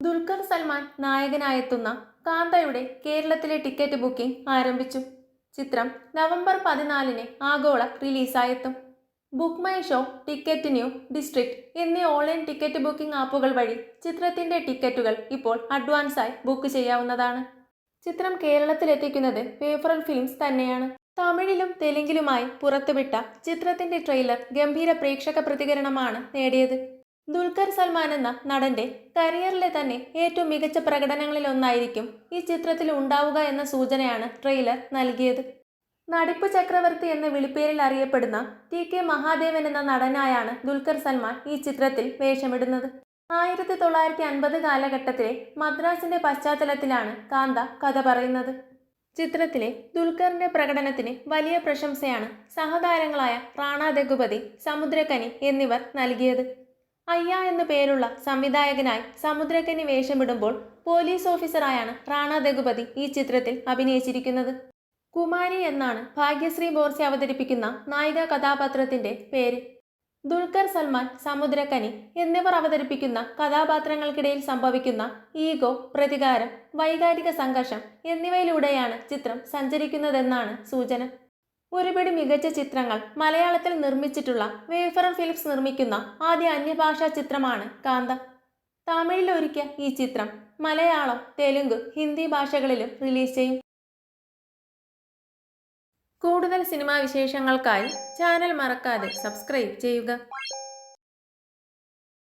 ദുൽഖർ സൽമാൻ നായകനായെത്തുന്ന കാന്തയുടെ കേരളത്തിലെ ticket booking ആരംഭിച്ചു. ചിത്രം നവംബർ പതിനാലിന് ആഗോള റിലീസായെത്തും. Book my show ticket new district എന്നീ ഓൺലൈൻ ടിക്കറ്റ് ബുക്കിംഗ് ആപ്പുകൾ വഴി ചിത്രത്തിന്റെ ടിക്കറ്റുകൾ ഇപ്പോൾ അഡ്വാൻസായി ബുക്ക് ചെയ്യാവുന്നതാണ്. ചിത്രം കേരളത്തിലെത്തിക്കുന്നത് വേഫറൽ ഫിലിംസ് തന്നെയാണ്. തമിഴിലും തെലുങ്കിലുമായി പുറത്തുവിട്ട ചിത്രത്തിന്റെ ട്രെയിലർ ഗംഭീര പ്രേക്ഷക പ്രതികരണമാണ് നേടിയത്. ദുൽഖർ സൽമാൻ എന്ന നടന്റെ കരിയറിലെ തന്നെ ഏറ്റവും മികച്ച പ്രകടനങ്ങളിൽ ഒന്നായിരിക്കും ഈ ചിത്രത്തിൽ ഉണ്ടാവുക എന്ന സൂചനയാണ് ട്രെയിലർ നൽകിയത്. നടിപ്പ് ചക്രവർത്തി എന്ന വിളിപ്പേരിൽ അറിയപ്പെടുന്ന ടി കെ മഹാദേവൻ എന്ന നടനായാണ് ദുൽഖർ സൽമാൻ ഈ ചിത്രത്തിൽ വേഷമിടുന്നത്. ആയിരത്തി തൊള്ളായിരത്തി അൻപത് കാലഘട്ടത്തിലെ മദ്രാസിന്റെ പശ്ചാത്തലത്തിലാണ് കാന്ത കഥ പറയുന്നത്. ചിത്രത്തിലെ ദുൽഖറിന്റെ പ്രകടനത്തിന് വലിയ പ്രശംസയാണ് സഹതാരങ്ങളായ റാണ ദഗുപതി സമുദ്രകനി എന്നിവർ നൽകിയത്. അയ്യ എന്ന പേരുള്ള സംവിധായകനായി സമുദ്രക്കനി വേഷമിടുമ്പോൾ പോലീസ് ഓഫീസറായാണ് റാണ ദഗുപതി ഈ ചിത്രത്തിൽ അഭിനയിച്ചിരിക്കുന്നത്. കുമാരി എന്നാണ് ഭാഗ്യശ്രീ ബോർസെ അവതരിപ്പിക്കുന്ന നായിക കഥാപാത്രത്തിന്റെ പേര്. ദുൽഖർ സൽമാൻ സമുദ്രക്കനി എന്നിവർ അവതരിപ്പിക്കുന്ന കഥാപാത്രങ്ങൾക്കിടയിൽ സംഭവിക്കുന്ന ഈഗോ പ്രതികാരം വൈകാരിക സംഘർഷം എന്നിവയിലൂടെയാണ് ചിത്രം സഞ്ചരിക്കുന്നതെന്നാണ് സൂചന. ഒരുപിടി മികച്ച ചിത്രങ്ങൾ മലയാളത്തിൽ നിർമ്മിച്ചിട്ടുള്ള വേഫറൻ ഫിലിപ്സ് നിർമ്മിക്കുന്ന ആദ്യ അന്യഭാഷാ ചിത്രമാണ് കാന്ത. തമിഴിൽ ഒരുക്കിയ ഈ ചിത്രം മലയാളം തെലുങ്ക് ഹിന്ദി ഭാഷകളിലും റിലീസ് ചെയ്യും. കൂടുതൽ സിനിമാ വിശേഷങ്ങൾക്കായി ചാനൽ മറക്കാതെ സബ്സ്ക്രൈബ് ചെയ്യുക.